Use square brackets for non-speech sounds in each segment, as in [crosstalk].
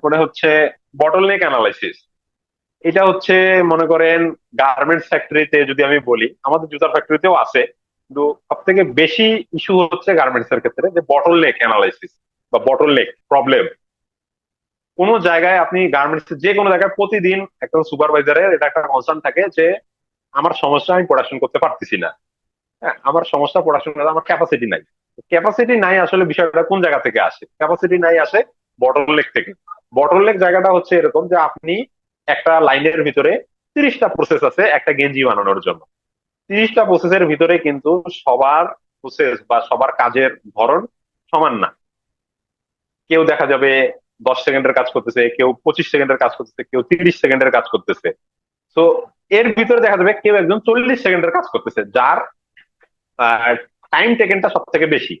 এরপরে হচ্ছে bottleneck analysis এটা হচ্ছে, মনে করেন গার্মেন্টস ফ্যাক্টরিতে যদি আমি বলি, আমাদের জুতার ফ্যাক্টরিতেও আছে, কিন্তু সব থেকে বেশি ইস্যু হচ্ছে গার্মেন্টস এর ক্ষেত্রে যে বটল নেক অ্যানালাইসিস বা বটল নেক প্রবলেম কোনো জায়গায় আপনি গার্মেন্টস যে কোনো জায়গায় প্রতিদিন একজন সুপারভাইজারের এটা একটা কনসার্ন থাকে যে, আমার সমস্যা আমি পড়াশোনা করতে পারতেছি না। হ্যাঁ আমার সমস্যা প্রোডাকশন পড়াশোনা আমার ক্যাপাসিটি নাই। ক্যাপাসিটি নাই আসলে বিষয়টা কোন জায়গা থেকে আসে? ক্যাপাসিটি নাই আসে বটল লেক থেকে। বটল লেক জায়গাটা হচ্ছে এরকম যে আপনি একটা লাইনের ভিতরে তিরিশটা প্রসেস আছে একটা গেঞ্জি বানানোর জন্য। তিরিশটা প্রসেসের ভিতরে কিন্তু সবার প্রসেস বা সবার কাজের ধরন সমান না। কেউ দেখা যাবে দশ সেকেন্ডের কাজ করতেছে, কেউ পঁচিশ সেকেন্ডের কাজ করতেছে, কেউ তিরিশ সেকেন্ডের কাজ করতেছে। তো এর ভিতরে দেখা যাবে কেউ একজন চল্লিশ সেকেন্ডের কাজ করতেছে, যার টাইম টেকেনটা সব থেকে বেশি।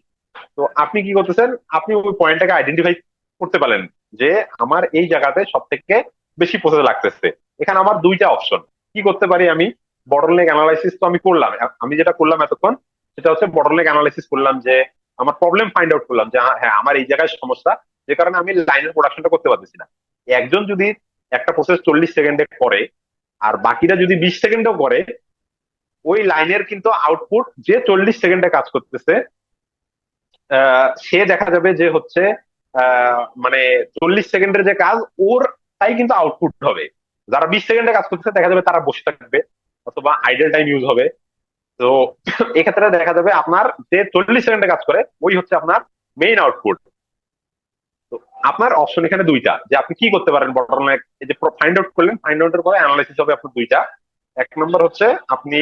তো আপনি কি করতেছেন? আপনি ওই পয়েন্টটাকে আইডেন্টিফাই করতে পারেন। যে আমার এই জায়গাতে সব থেকে বেশি প্রসেস লাগতেছে। এখানে আমার দুইটা অপশন কি করতে পারি আমি? বটলনেক অ্যানালাইসিস তো আমি করলাম। আমি যেটা করলাম এতক্ষণ, সেটা হচ্ছে বটলনেক অ্যানালাইসিস করলাম যে, আমার প্রবলেম ফাইন্ড আউট করলাম যে হ্যাঁ আমার এই জায়গায় সমস্যা, যে কারণে আমি লাইনের প্রোডাকশনটা করতে পারতেছি না। একজন যদি একটা প্রসেস চল্লিশ সেকেন্ডে করে, আর বাকিরা যদি বিশ সেকেন্ডও করে, ওই লাইনের কিন্তু আউটপুট যে চল্লিশ সেকেন্ডে কাজ করতেছে সে দেখা যাবে যে হচ্ছে মানে চল্লিশ সেকেন্ডের যে কাজ, ওর তাই কিন্তু আউটপুট হবে। যারা বিশ সেকেন্ডে কাজ করতেছে, দেখা যাবে তারা বসে থাকবে, অথবা আইডল টাইম ইউজ হবে। তো [laughs] এক্ষেত্রে দেখা যাবে আপনার যে চল্লিশ সেকেন্ডে কাজ করে, ওই হচ্ছে আপনার মেইন আউটপুট তো আপনার অপশন এখানে দুইটা, যে আপনি কি করতে পারেন বটলনেক এই যে ফাইন্ড আউট করলেন ফাইন্ড আউটের পরে অ্যানালাইসিস হবে আপনার দুইটা। এক নম্বর হচ্ছে, আপনি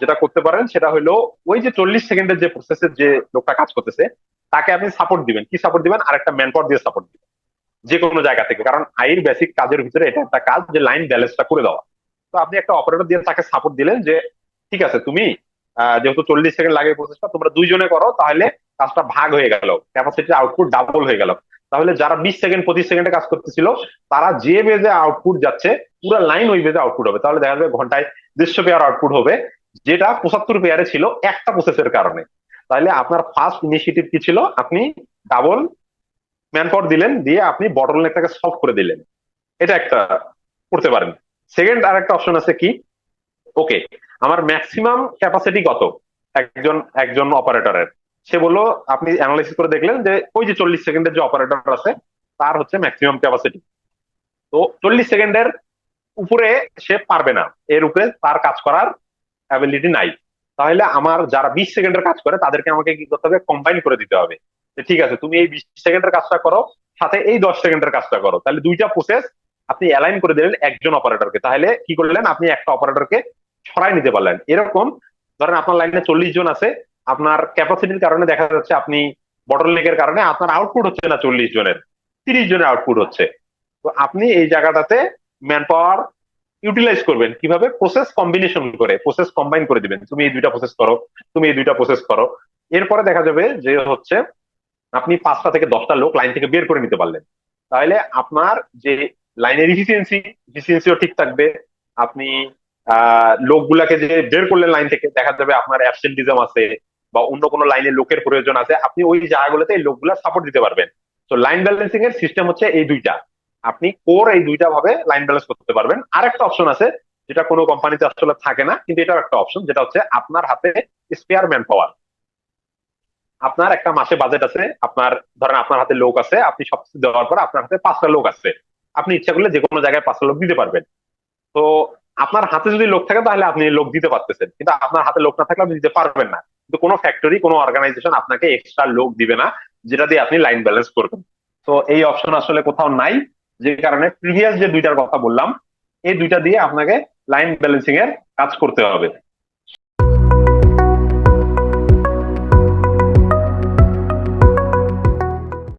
যেটা করতে পারেন, সেটা হলো ওই যে চল্লিশ সেকেন্ডের যে প্রসেসের যে লোকটা কাজ করতেছে, তাকে আপনি সাপোর্ট দিবেন। কি সাপোর্ট দিবেন? আর একটা ম্যান পাওয়ার দিয়ে সাপোর্ট দিবেন, যে কোনো জায়গা থেকে। কারণ আইর বেসিক কাজের ভিতরে এটা একটা কাজ যে লাইন ব্যালেন্সটা করে দেওয়া। তো আপনি একটা অপারেটর দিয়ে তাকে সাপোর্ট দিলেন যে, ঠিক আছে, তুমি যেহেতু চল্লিশ সেকেন্ড লাগে প্রসেসটা তোমরা দুইজনে করো, তাহলে কাজটা ভাগ হয়ে গেল। ক্যাপাসিটি আউটপুট ডাবল হয়ে গেল। তাহলে যারা বিশ সেকেন্ড, পঁচিশ সেকেন্ডে কাজ করতেছিল, তারা যে বেজে আউটপুট যাচ্ছে, পুরো লাইন ওই বেজে আউটপুট হবে। তাহলে দেখা যাবে ঘন্টায় দেড়শো পেয়ার আউটপুট হবে। যেটা পঁচাত্তর পেয়ারে ছিল একটা প্রসেসের কারণে। তাহলে আপনার ফার্স্ট ইনিশিয়েটিভ কি ছিল? আপনি ডাবল ম্যান পাওয়ার দিলেন, দিয়ে আপনি বটল নেকটাকে সলভ করে দিলেন। এটা একটা করতে পারেন। সেকেন্ড আর একটা অপশন আছে কি? ওকে আমার ম্যাক্সিমাম ক্যাপাসিটি কত? একজন একজন অপারেটরের সে বলল, আপনি অ্যানালাইসিস করে দেখলেন যে ওই যে চল্লিশ সেকেন্ডের যে অপারেটর আছে, তার হচ্ছে ম্যাক্সিমাম ক্যাপাসিটি তো চল্লিশ সেকেন্ডের উপরে সে পারবে না। এর উপরে তার কাজ করার অ্যাবিলিটি নাই। তাহলে আমার যারা বিশ সেকেন্ডের কাজ করে, তাদেরকে আমাকে কি করতে হবে? কম্বাইন করে দিতে হবে। ঠিক আছে, তুমি এই বিশ সেকেন্ডের কাজটা করো, সাথে এই দশ সেকেন্ডের কাজটা করো। তাহলে দুইটা প্রসেস আপনি অ্যালাইন করে দিলেন একজন অপারেটরকে তাহলে কি করলেন? আপনি একটা অপারেটরকে ছড়াই নিতে পারলেন। এরকম ধরেন আপনার লাইনে চল্লিশ জন আছে, আপনার ক্যাপাসিটির কারণে দেখা যাচ্ছে আপনি বটল নেকের কারণে আপনার আউটপুট হচ্ছে না চল্লিশ জনের। তিরিশ জনের আউটপুট হচ্ছে। তো আপনি এই জায়গাটাতে ম্যান পাওয়ার ইউটিলাইজ করবেন। কীভাবে? প্রসেস কম্বিনেশন করে প্রসেস কম্বাইন করে দিবেন। তুমি এই দুইটা প্রসেস করো, তুমি এই দুইটা প্রসেস করো। এরপরে দেখা যাবে যে হচ্ছে, আপনি পাঁচটা থেকে দশটা লোক লাইন থেকে বের করে নিতে পারলেন। তাহলে আপনার যে লাইনের ইফিসিয়েন্সি ইফিসিয়েন্সিও ঠিক থাকবে। আপনি লোকগুলাকে যে বের করলেন লাইন থেকে, দেখা যাবে আপনার অ্যাবসেন্টিজম আছে বা অন্য কোনো লাইনে লোকের প্রয়োজন আছে। আপনি ওই জায়গাগুলোতে এই লোকগুলা সাপোর্ট দিতে পারবেন। তো লাইন ব্যালেন্সিং এর সিস্টেম হচ্ছে এই দুইটা। আপনি কোর এই দুইটা ভাবে লাইন ব্যালেন্স করতে পারবেন। আর একটা অপশন আছে, যেটা কোনো কোম্পানিতে আসলে থাকে না, কিন্তু এটাও একটা অপশন যেটা হচ্ছে আপনার হাতে স্পেয়ার ম্যান পাওয়ার আপনার একটা মাসে বাজেট আছে, আপনার ধরেন আপনার হাতে লোক আছে, আপনি সবকিছু দেওয়ার পর আপনার হাতে পাঁচটা লোক আছে। আপনি ইচ্ছা করলে যে কোনো জায়গায় পাঁচটা লোক দিতে পারবেন। তো আপনার হাতে যদি লোক থাকে, তাহলে আপনি লোক দিতে পারতেছেন। কিন্তু আপনার হাতে লোক না থাকলে আপনি দিতে পারবেন না। কিন্তু কোনো ফ্যাক্টরি কোনো অর্গানাইজেশন আপনাকে এক্সট্রা লোক দিবে না, যেটা দিয়ে আপনি লাইন ব্যালেন্স করবেন। তো এই অপশন আসলে কোথাও নাই। যে কারণে প্রিভিয়াস যে দুইটার কথা বললাম, এই দুইটা দিয়ে আপনাকে লাইন ব্যালেন্সিং এর কাজ করতে হবে।